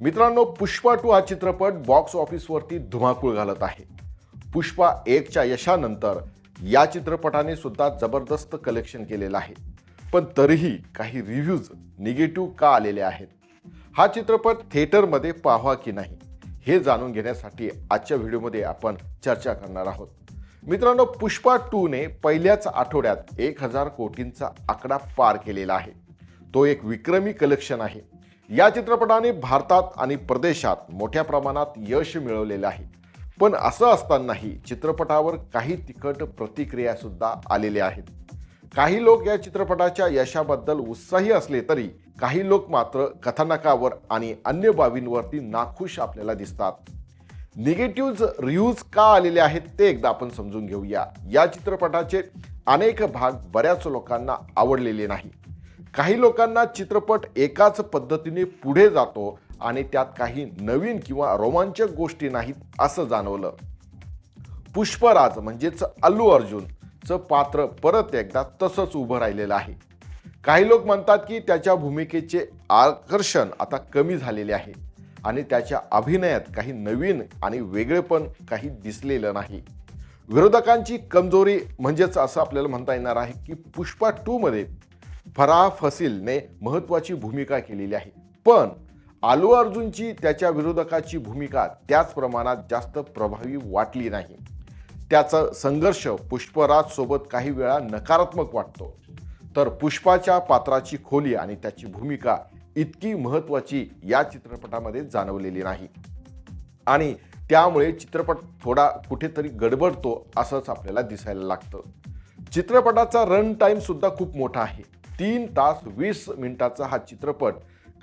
मित्रांनो पुष्पा टू हा चित्रपट बॉक्स ऑफिसवरती धुमाकूळ घालत आहे. पुष्पा एकच्या यशानंतर या चित्रपटाने सुद्धा जबरदस्त कलेक्शन केलेलं आहे. पण तरीही काही रिव्ह्यूज निगेटिव्ह का आलेले आहेत? हा चित्रपट थिएटरमध्ये पाहावा की नाही? हे जाणून घेण्यासाठी आजच्या व्हिडिओमध्ये आपण चर्चा करणार आहोत. मित्रांनो पुष्पा टूने पहिल्याच आठवड्यात एक हजार कोटींचा आकडा पार केलेला आहे. तो एक विक्रमी कलेक्शन आहे. या चित्रपटाने भारतात आणि प्रदेशात मोठ्या प्रमाणात यश मिळवलेलं आहे. पण असं असतानाही चित्रपटावर काही तिखट प्रतिक्रिया सुद्धा आलेल्या आहेत. काही लोक या चित्रपटाच्या यशाबद्दल उत्साही असले तरी काही लोक मात्र कथानकावर आणि अन्य बाबींवरती नाखुश आपल्याला दिसतात. निगेटिव्ह रिव्ह्यूज का आलेले आहेत ते एकदा आपण समजून घेऊया. या चित्रपटाचे अनेक भाग बऱ्याच लोकांना आवडलेले नाही. काही लोकांना चित्रपट एकाच पद्धतीने पुढे जातो आणि त्यात काही नवीन किंवा रोमांचक गोष्टी नाहीत असं जाणवलं. पुष्पराज म्हणजेच अल्लू अर्जुनचं पात्र परत एकदा तसंच उभं राहिलेलं आहे. काही लोक म्हणतात की त्याच्या भूमिकेचे आकर्षण आता कमी झालेले आहे आणि त्याच्या अभिनयात काही नवीन आणि वेगळेपण काही दिसलेलं नाही. विरोधकांची कमजोरी म्हणजेच असं आपल्याला म्हणता येणार आहे की पुष्पा टूमध्ये फराह फसीलने महत्त्वाची भूमिका केलेली आहे. पण आलू अर्जुनची त्याच्या विरोधकाची भूमिका त्याच प्रमाणात जास्त प्रभावी वाटली नाही. त्याचा संघर्ष पुष्पराजसोबत काही वेळा नकारात्मक वाटतो. तर पुष्पाच्या पात्राची खोली आणि त्याची भूमिका इतकी महत्त्वाची या चित्रपटामध्ये जाणवलेली नाही. आणि त्यामुळे चित्रपट थोडा कुठेतरी गडबडतो असंच आपल्याला दिसायला लागतं. चित्रपटाचा रन टाईमसुद्धा खूप मोठा आहे. तीन तास वीस मिनिटाचा हा चित्रपट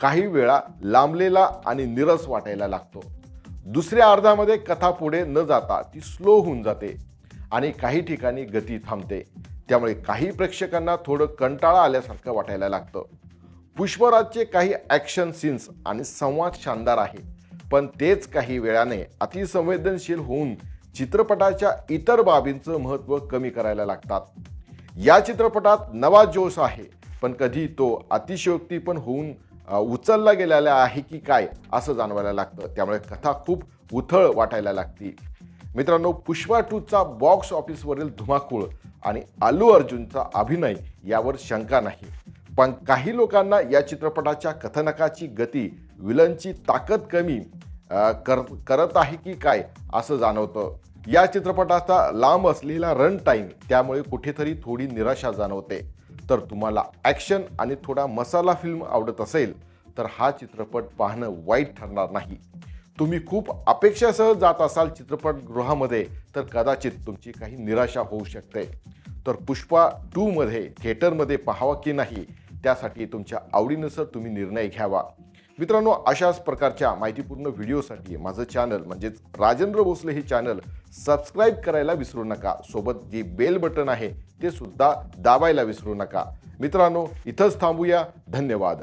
काही वेळा लांबलेला आणि निरस वाटायला लागतो. दुसऱ्या अर्ध्यामध्ये कथा पुढे न जाता ती स्लो होऊन जाते आणि काही ठिकाणी गती थांबते. त्यामुळे काही प्रेक्षकांना थोडं कंटाळा आल्यासारखं वाटायला लागतं. पुष्पराजचे काही ॲक्शन सीन्स आणि संवाद शानदार आहे. पण तेच काही वेळाने अतिसंवेदनशील होऊन चित्रपटाच्या इतर बाबींचं महत्त्व कमी करायला लागतात. या चित्रपटात नवा जोश आहे. पण कधी तो अतिशयोक्ती पण होऊन उचलला गेलेला आहे की काय असं जाणवायला लागतं. त्यामुळे कथा खूप उथळ वाटायला लागती. मित्रांनो पुष्पा टूचा बॉक्स ऑफिसवरील धुमाकूळ आणि अल्लू अर्जुनचा अभिनय यावर शंका नाही. पण काही लोकांना या चित्रपटाच्या कथनकाची गती विलनची ताकद कमी कर करत आहे की काय असं जाणवतं. या चित्रपटाचा लांब असलेला रन टाईम त्यामुळे कुठेतरी थोडी निराशा जाणवते. तर तुम्हाला ॲक्शन आणि थोडा मसाला फिल्म आवडत असेल तर हा चित्रपट पाहणं वाईट ठरणार नाही. तुम्ही खूप अपेक्षासह जात असाल चित्रपटगृहामध्ये तर कदाचित तुमची काही निराशा होऊ शकते. तर पुष्पा टूमध्ये थिएटरमध्ये पाहावा की नाही त्यासाठी तुमच्या आवडीनुसार तुम्ही निर्णय घ्यावा. मित्रांनो अशाच प्रकारच्या माहितीपूर्ण व्हिडिओसाठी माझं चॅनल म्हणजेच राजेंद्र भोसले हे चॅनल सबस्क्राईब करायला विसरू नका. सोबत जे बेल बटन आहे ते सुद्धा दाबायला विसरू नका. मित्रांनो इथंच थांबूया. धन्यवाद.